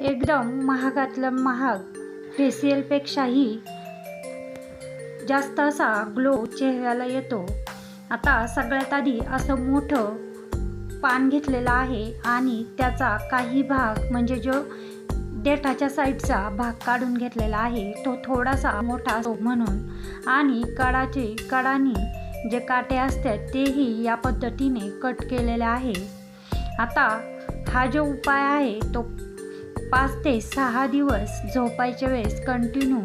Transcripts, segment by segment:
एकदम महागातलं महाग. फेशियलपेक्षाही जास्त असा ग्लो चेहऱ्याला येतो. आता सगळ्यात आधी असं मोठं पान घेतलेलं आहे आणि त्याचा काही भाग म्हणजे जो देठाच्या साईडचा भाग काढून घेतलेला आहे तो थोडासा मोठा असतो म्हणून. आणि कडाचे कडानी जे काटे असतात तेही या पद्धतीने कट केलेले आहे. आता हा जो उपाय आहे तो पाच ते सहा दिवस झोपायच्या वेळेस कंटिन्यू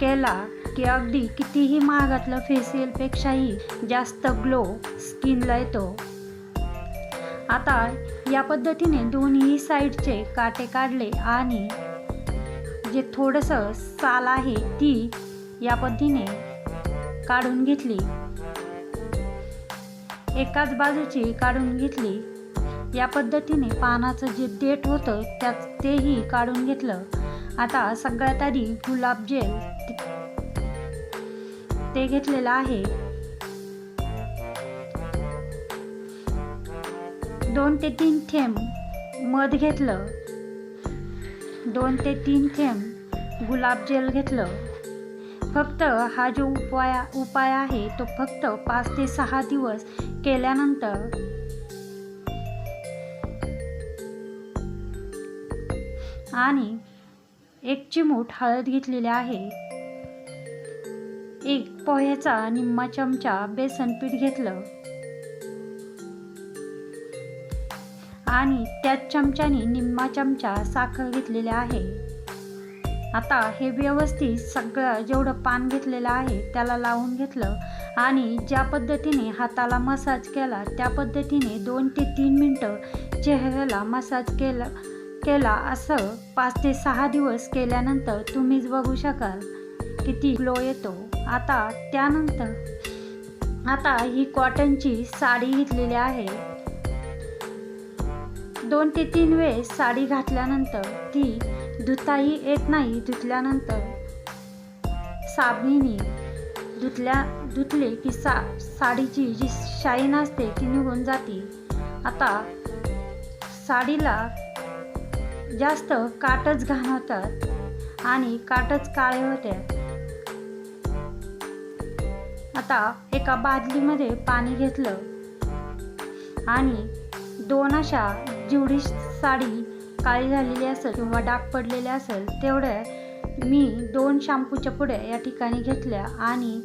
केला की अगदी कितीही महागातलं फेशियलपेक्षाही जास्त ग्लो स्किनला येतो. आता या पद्धतीने दोन्ही साईडचे काटे काढले आणि जे थोडंसं साल आहे ती या पद्धतीने काढून घेतली. एकाच बाजूची काढून घेतली. या पद्धतीने पानाचं जे देठ होतं त्यात तेही काढून घेतलं. आता सगळ्यात आधी गुलाब जेल ते घेतलेलं आहे. दोन ते तीन थेंब मध घेतलं. दोन ते तीन थेंब गुलाब जेल घेतलं. फक्त हा जो उपाय उपाय आहे तो फक्त पाच ते सहा दिवस केल्यानंतर आणि एक चिमूट हळद घेतलेली आहे. एक पोह्याचा निम्मा चमचा बेसन पीठ घेतलं. आणि त्याच चमच्याने निम्मा चमचा साखर घेतलेली आहे. आता हे व्यवस्थित सगळं जेवढं पान घेतलेलं आहे त्याला लावून घेतलं आणि ज्या पद्धतीने हाताला मसाज केला त्या पद्धतीने दोन ते तीन मिनटं चेहऱ्याला मसाज केला केला असं पाच ते सहा दिवस केल्यानंतर तुम्हीच बघू शकाल किती ग्लो येतो. आता त्यानंतर आता ही कॉटनची साडी घेतलेली आहे. दोन ते तीन वेळेस साडी घातल्यानंतर ती धुताही येत नाही. धुतल्यानंतर साबणीने धुतल्या धुतले की सा साडीची जी शाईन असते ती निघून जाते. आता साडीला जास्त काटच घाण होतात आणि काटच काळे होते. आता एका बादलीमध्ये पाणी घेतलं आणि दोन अशा जेवढी साडी काळी झालेली असेल किंवा डाग पडलेले असेल तेवढ्या मी दोन शॅम्पूच्या पुड्या या ठिकाणी घेतल्या आणि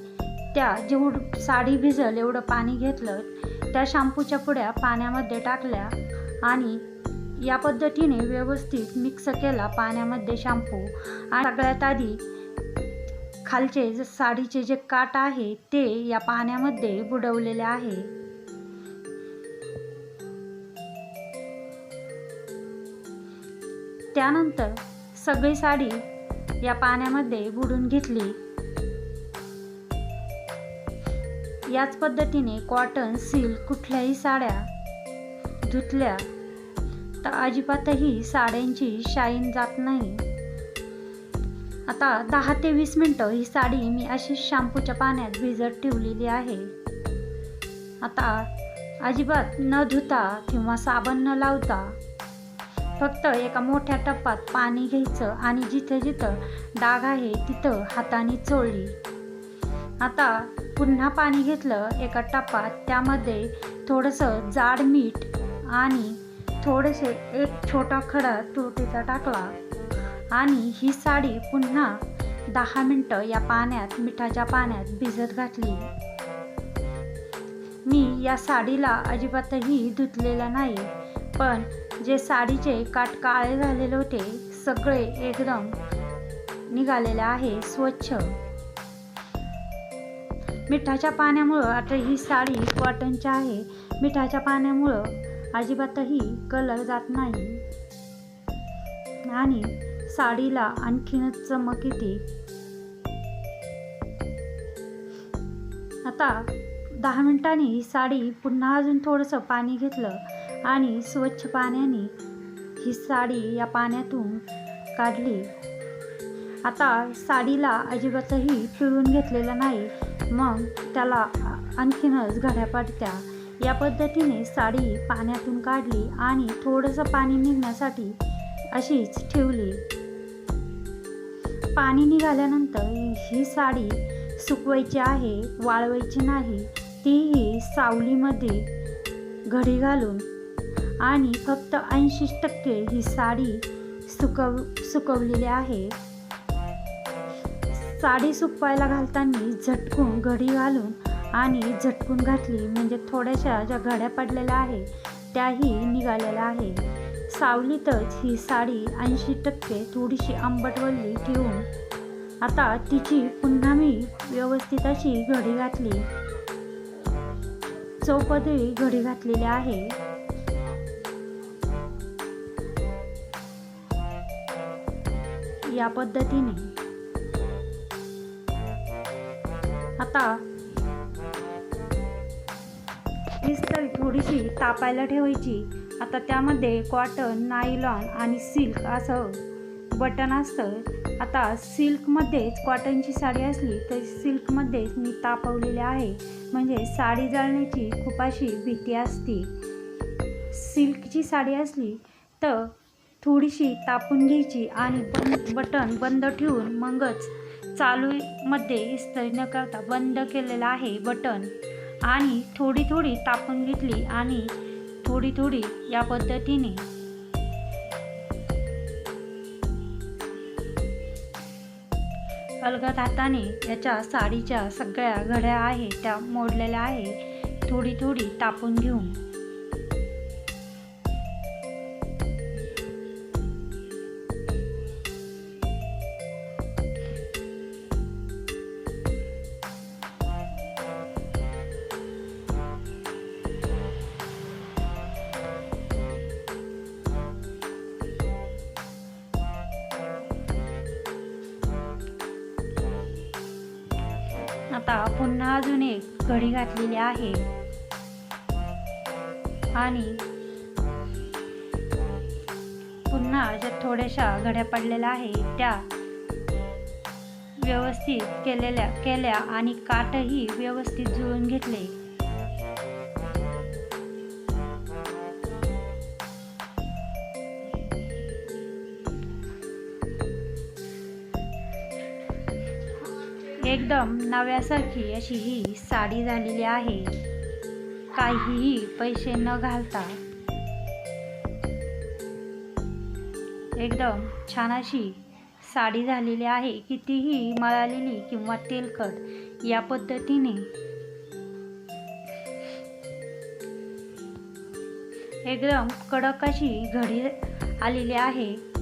त्या जेवढ साडी भिजल एवढं पाणी घेतलं त्या शॅम्पूच्या पुड्या पाण्यामध्ये टाकल्या आणि या पद्धतीने व्यवस्थित मिक्स केला पाण्यामध्ये शॅम्पू आणि सगळ्यात आधी खालचे जे साडीचे जे काट आहे ते या पाण्यामध्ये बुडवलेले आहे. त्यानंतर सगळी साडी या पाण्यामध्ये बुडून घेतली. याच पद्धतीने कॉटन सिल्क कुठल्याही साड्या धुतल्या तर अजिबातही साड्यांची शाईन जात नाही. आता दहा ते वीस मिनटं ही साडी मी अशीच शॅम्पूच्या पाण्यात भिजत ठेवलेली आहे. आता अजिबात न धुता किंवा साबण न लावता फक्त एका मोठ्या टप्पात पाणी घ्यायचं आणि जिथं जिथं डाग आहे तिथं हाताने चोळली. आता पुन्हा पाणी घेतलं एका टप्पात त्यामध्ये थोडंसं जाड मीठ आणि थोडेसे एक छोटा खडा तुरटीचा टाकला. आणि ही साडी पुन्हा दहा मिनटं या पाण्यात मिठाच्या पाण्यात भिजत घातली. मी या साडीला अजिबातही धुतलेला नाही पण जे साडीचे काट काळे झालेले होते सगळे एकदम निघालेले आहे स्वच्छ. मिठाच्या पाण्यामुळं आता ही साडी कॉटनची आहे. मिठाच्या पाण्यामुळं अजिबातही कलर जात नाही. आणि साडीला आणखीनच चमक येते. आता दहा मिनिटांनी ही साडी पुन्हा अजून थोडंसं पाणी घेतलं आणि स्वच्छ पाण्याने ही साडी या पाण्यातून काढली. आता साडीला अजिबातही पिळून घेतलेलं नाही. मग त्याला आणखीनच घड्या पडत्या या पद्धतीने साडी पाण्यातून काढली आणि थोडंसं पाणी निघण्यासाठी अशीच ठेवली. पाणी निघाल्यानंतर ही साडी सुकवायची आहे वाळवायची नाही तीही सावलीमध्ये घडी घालून. आणि फक्त ऐंशी टक्के ही साडी सुकव सुकवलेली आहे. साडी सुकवायला घालताना झटकून घडी घालून आणि झटकून घातली म्हणजे थोड्याशा ज्या घड्या पडलेल्या आहे त्याही निघालेल्या आहे. सावलीतच ही साडी ऐंशी टक्के थोडीशी आंबटवल्ली ठेवून आता तिची पुन्हा मी व्यवस्थित अशी घडी घातली. चौपदळी घडी घातलेली आहे. या पद्धतीने. आता इस्त्री थोडीशी तापायला ठेवायची. आता त्यामध्ये कॉटन नायलॉन आणि सिल्क असं बटन असतं. आता सिल्कमध्येच कॉटनची साडी असली तर सिल्कमध्येच मी तापवलेली आहे. म्हणजे साडी जळण्याची खूप अशी भीती असते. सिल्कची साडी असली तर थोडीशी तापून घ्यायची आणि बंद बटन बंद ठेवून मगच चालूमध्ये इस्त्री न करता बंद केलेलं आहे बटन. आणि थोडी थोडी तापून घेतली आणि थोडी थोडी या पद्धतीने अलगद हाताने याच्या साडीच्या सगळ्या घड्या आहेत त्या मोडलेल्या आहे. थोडी थोडी तापून घेऊन. आता पुन्हा अजून एक घडी घातलेली आहे. आणि पुन्हा ज्या थोड्याशा घड्या पडलेल्या आहे त्या व्यवस्थित केलेल्या केल्या आणि काटही व्यवस्थित जुळून घेतले. एकदम नव्यासारखी अशी ही साडी झालेली आहे. काहीही पैसे न घालता. एकदम छान अशी साडी झालेली आहे. कितीही मळालेली किंवा तेलकट या पद्धतीने. एकदम कडक अशी घडी आलेली आहे.